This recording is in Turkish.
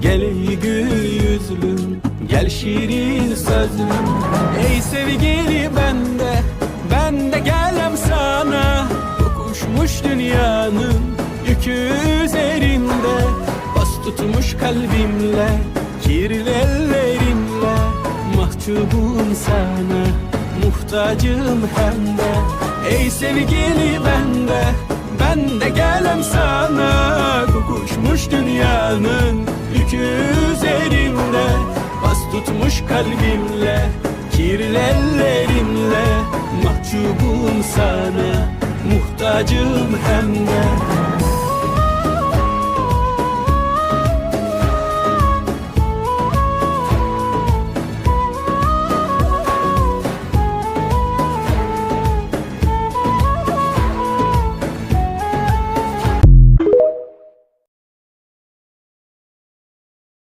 Gel gül yüzlüm Gel şirin sözlüm. Ey sevgili bende Ben de gelem sana. Kokuşmuş dünyanın Yükü üzerinde. Bas tutmuş kalbimle Kirli ellerinle Mahcubum sana Muhtacım hem de. Ey sevgili bende dünyanın Yükü üzerinde Bas tutmuş kalbimle Kirli ellerinle Mahcubum sana Muhtacım hem de